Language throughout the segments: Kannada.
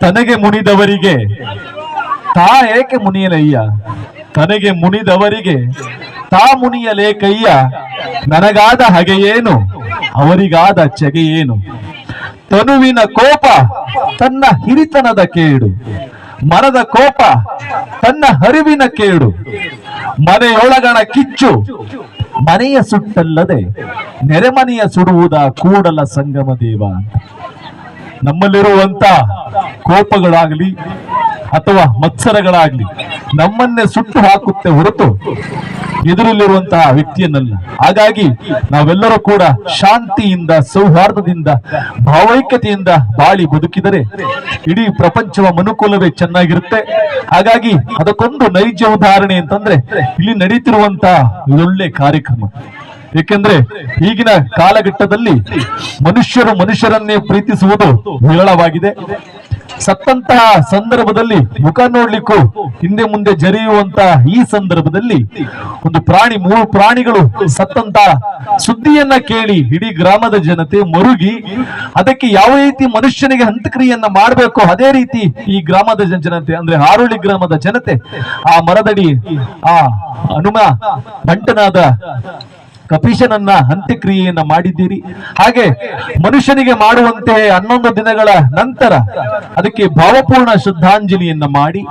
ತನಗೆ ಮುನಿದವರಿಗೆ. ತಾ ಏಕೆ ಮುನಿಯಲಯ್ಯ? ತನಗೆ ಮುನಿದವರಿಗೆ. ತಾ ಮುನಿಯಲೇಕಯ್ಯ ನನಗಾದ ಹಗೆಯೇನು? ಅವರಿಗಾದ ಚೆಗೆಯೇನು? ತನುವಿನ ಕೋಪ ತನ್ನ ಹಿರಿತನದ ಕೇಡು. ಮನದ ಕೋಪ ತನ್ನ ಹರಿವಿನ ಕೇಡು. ಮನೆಯೊಳಗಣ ಕಿಚ್ಚು. ಮನೆಯ ಸುಟ್ಟಲ್ಲದೆ ನೆರೆಮನೆಯ ಸುಡುವುದ ಕೂಡಲ ಸಂಗಮ ದೇವ. ನಮ್ಮಲ್ಲಿರುವಂತ ಕೋಪಗಳಾಗಲಿ ಅಥವಾ ಮತ್ಸರಗಳಾಗಲಿ ನಮ್ಮನ್ನೇ ಸುಟ್ಟು ಹಾಕುತ್ತೆ ಹೊರತು ಎದುರಲ್ಲಿರುವಂತಹ ವ್ಯಕ್ತಿಯನ್ನಲ್ಲ. ಹಾಗಾಗಿ ನಾವೆಲ್ಲರೂ ಕೂಡ ಶಾಂತಿಯಿಂದ, ಸೌಹಾರ್ದದಿಂದ, ಭಾವೈಕ್ಯತೆಯಿಂದ ಬಾಳಿ ಬದುಕಿದರೆ ಇಡೀ ಪ್ರಪಂಚವ ಮನುಕೂಲವೇ ಚೆನ್ನಾಗಿರುತ್ತೆ. ಹಾಗಾಗಿ ಅದಕ್ಕೊಂದು ನೈಜ ಉದಾಹರಣೆ ಅಂತಂದ್ರೆ ಇಲ್ಲಿ ನಡೀತಿರುವಂತಹ ಒಳ್ಳೆ ಕಾರ್ಯಕ್ರಮ. ಏಕೆಂದ್ರೆ ಈಗಿನ ಕಾಲಘಟ್ಟದಲ್ಲಿ ಮನುಷ್ಯರು ಮನುಷ್ಯರನ್ನೇ ಪ್ರೀತಿಸುವುದು ವಿರಳವಾಗಿದೆ. ಸತ್ತಂತಹ ಸಂದರ್ಭದಲ್ಲಿ ಮುಖ ನೋಡ್ಲಿಕ್ಕೂ ಹಿಂದೆ ಮುಂದೆ ಜರಿಯುವಂತಹ ಈ ಸಂದರ್ಭದಲ್ಲಿ ಒಂದು ಪ್ರಾಣಿ, ಮೂರು ಪ್ರಾಣಿಗಳು ಸತ್ತಂತ ಸುದ್ದಿಯನ್ನ ಕೇಳಿ ಇಡೀ ಗ್ರಾಮದ ಜನತೆ ಮರುಗಿ ಅದಕ್ಕೆ ಯಾವ ರೀತಿ ಮನುಷ್ಯನಿಗೆ ಅಂತ್ಯಕ್ರಿಯೆಯನ್ನ ಮಾಡಬೇಕು ಅದೇ ರೀತಿ ಈ ಗ್ರಾಮದ ಜನತೆ ಅಂದ್ರೆ ಹಾರೋಳಿ ಗ್ರಾಮದ ಜನತೆ ಆ ಮರದಡಿ, ಆ ಹನುಮ, ಬಂಟನಾದ ಕಪೀಶನನ್ನ ಅಂತ್ಯಕ್ರಿಯೆಯನ್ನ ಮಾಡಿದ್ದೀರಿ. ಹಾಗೆ ಮನುಷ್ಯನಿಗೆ ಮಾಡುವಂತೆ ಹನ್ನೊಂದು ದಿನಗಳ ನಂತರ ಅದಕ್ಕೆ ಭಾವಪೂರ್ಣ ಶ್ರದ್ಧಾಂಜಲಿಯನ್ನ ಮಾಡಿ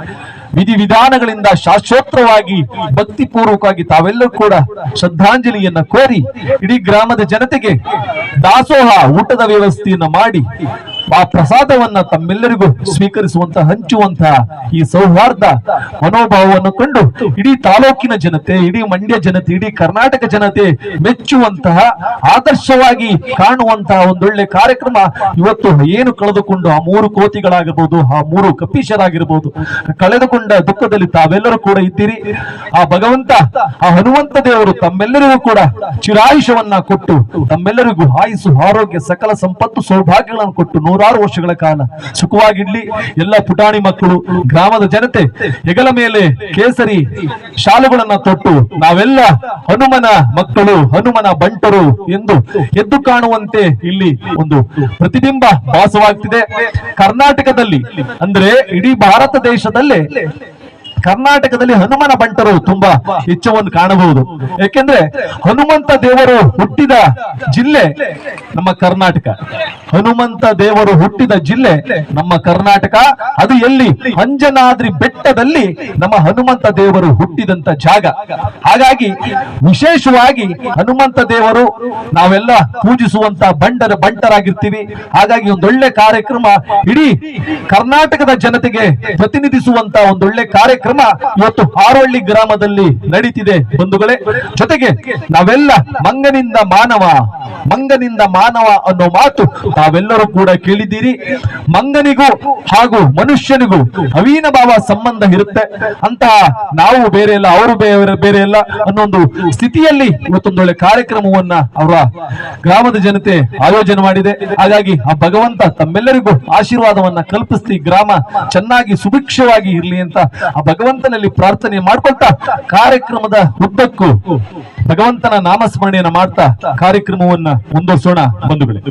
ವಿಧಿ ವಿಧಾನಗಳಿಂದ ಶಾಶ್ವತವಾಗಿ ಭಕ್ತಿಪೂರ್ವಕವಾಗಿ ತಾವೆಲ್ಲರೂ ಕೂಡ ಶ್ರದ್ಧಾಂಜಲಿಯನ್ನ ಕೋರಿ, ಇಡೀ ಗ್ರಾಮದ ಜನತೆಗೆ ದಾಸೋಹ, ಊಟದ ವ್ಯವಸ್ಥೆಯನ್ನ ಮಾಡಿ ಆ ಪ್ರಸಾದವನ್ನ ತಮ್ಮೆಲ್ಲರಿಗೂ ಸ್ವೀಕರಿಸುವಂತ ಹಂಚುವಂತಹ ಈ ಸೌಹಾರ್ದ ಮನೋಭಾವವನ್ನು ಕಂಡು ಇಡೀ ತಾಲೂಕಿನ ಜನತೆ, ಇಡೀ ಮಂಡ್ಯ ಜನತೆ, ಇಡೀ ಕರ್ನಾಟಕ ಜನತೆ ಮೆಚ್ಚುವಂತಹ, ಆದರ್ಶವಾಗಿ ಕಾಣುವಂತಹ ಒಂದೊಳ್ಳೆ ಕಾರ್ಯಕ್ರಮ ಇವತ್ತು ಏನು ಕಳೆದುಕೊಂಡು ಆ ಮೂರು ಕೋತಿಗಳಾಗಿರ್ಬೋದು, ಆ ಮೂರು ಕಪೀಶರಾಗಿರ್ಬೋದು, ಕಳೆದುಕೊಂಡ ದುಃಖದಲ್ಲಿ ತಾವೆಲ್ಲರೂ ಕೂಡ ಇದ್ದೀರಿ. ಆ ಭಗವಂತ, ಆ ಹನುಮಂತ ದೇವರು ತಮ್ಮೆಲ್ಲರಿಗೂ ಕೂಡ ಚಿರಾಯುಷವನ್ನ ಕೊಟ್ಟು, ತಮ್ಮೆಲ್ಲರಿಗೂ ಆಯುಸು ಆರೋಗ್ಯ, ಸಕಲ ಸಂಪತ್ತು, ಸೌಭಾಗ್ಯಗಳನ್ನು ಕೊಟ್ಟು ನೂರಾರು ವರ್ಷಗಳ ಕಾಲ ಸುಖವಾಗಿಡ್ಲಿ ಎಲ್ಲ ಪುಟಾಣಿ ಮಕ್ಕಳು, ಗ್ರಾಮದ ಜನತೆ, ಹೆಗಲ ಮೇಲೆ ಕೇಸರಿ ಶಾಲುಗಳನ್ನ ತೊಟ್ಟು ನಾವೆಲ್ಲ ಹನುಮನ ಮಕ್ಕಳು, ಹನುಮನ ಬಂಟರು ಎಂದು ಎದ್ದು ಕಾಣುವಂತೆ ಇಲ್ಲಿ ಒಂದು ಪ್ರತಿಬಿಂಬ ಭಾಸವಾಗ್ತಿದೆ. ಕರ್ನಾಟಕದಲ್ಲಿ ಅಂದ್ರೆ ಇಡೀ ಭಾರತ ದೇಶದಲ್ಲೇ ಕರ್ನಾಟಕದಲ್ಲಿ ಹನುಮನ ಬಂಟರು ತುಂಬಾ ಹೆಚ್ಚವನ್ನು ಕಾಣಬಹುದು. ಯಾಕೆಂದ್ರೆ ಹನುಮಂತ ದೇವರು ಹುಟ್ಟಿದ ಜಿಲ್ಲೆ ನಮ್ಮ ಕರ್ನಾಟಕ. ಹನುಮಂತ ದೇವರು ಹುಟ್ಟಿದ ಜಿಲ್ಲೆ ನಮ್ಮ ಕರ್ನಾಟಕ. ಅದು ಎಲ್ಲಿ? ಅಂಜನಾದ್ರಿ ಬೆಟ್ಟದಲ್ಲಿ ನಮ್ಮ ಹನುಮಂತ ದೇವರು ಹುಟ್ಟಿದಂತ ಜಾಗ. ಹಾಗಾಗಿ ವಿಶೇಷವಾಗಿ ಹನುಮಂತ ದೇವರು ನಾವೆಲ್ಲ ಪೂಜಿಸುವಂತ ಬಂಡರ ಬಂಟರಾಗಿರ್ತೀವಿ. ಹಾಗಾಗಿ ಒಂದೊಳ್ಳೆ ಕಾರ್ಯಕ್ರಮ ಇಡೀ ಕರ್ನಾಟಕದ ಜನತೆಗೆ ಪ್ರತಿನಿಧಿಸುವಂತ ಒಂದೊಳ್ಳೆ ಕಾರ್ಯಕ್ರಮ ಇವತ್ತು ಹಾರೋಳ್ಳಿ ಗ್ರಾಮದಲ್ಲಿ ನಡೀತಿದೆ ಬಂಧುಗಳೇ. ಜೊತೆಗೆ ನಾವೆಲ್ಲ ಮಂಗನಿಂದ ಮಾನವ. ಮಂಗನಿಂದ ಮಾನವ ಅನ್ನೋ ಮಾತು ತಾವೆಲ್ಲರೂ ಕೂಡ ಕೇಳಿದ್ದೀರಿ. ಮಂಗನಿಗೂ ಹಾಗೂ ಮನುಷ್ಯನಿಗೂ ಅವೀನ ಭಾವ ಸಂಬಂಧ ಇರುತ್ತೆ. ಅಂತಹ ನಾವು ಬೇರೆ ಇಲ್ಲ, ಅವರು ಬೇರೆ ಬೇರೆ ಇಲ್ಲ ಒಂದು ಸ್ಥಿತಿಯಲ್ಲಿ ಇವತ್ತೊಂದೊಳ್ಳೆ ಕಾರ್ಯಕ್ರಮವನ್ನ ಅವರ ಗ್ರಾಮದ ಜನತೆ ಆಯೋಜನೆ ಮಾಡಿದೆ. ಹಾಗಾಗಿ ಆ ಭಗವಂತ ತಮ್ಮೆಲ್ಲರಿಗೂ ಆಶೀರ್ವಾದವನ್ನ ಕಲ್ಪಿಸ್ತಿ, ಗ್ರಾಮ ಚೆನ್ನಾಗಿ ಸುಭಿಕ್ಷವಾಗಿ ಇರಲಿ ಅಂತ ಆ ಭಗವಂತನಲ್ಲಿ ಪ್ರಾರ್ಥನೆ ಮಾಡ್ಕೊಳ್ತಾ ಕಾರ್ಯಕ್ರಮದ ಉದ್ದಕ್ಕೂ ಭಗವಂತನ ನಾಮಸ್ಮರಣೆಯನ್ನ ಮಾಡ್ತಾ ಕಾರ್ಯಕ್ರಮವನ್ನ ಮುಂದುವರಿಸೋಣ ಬಂಧುಗಳೇ.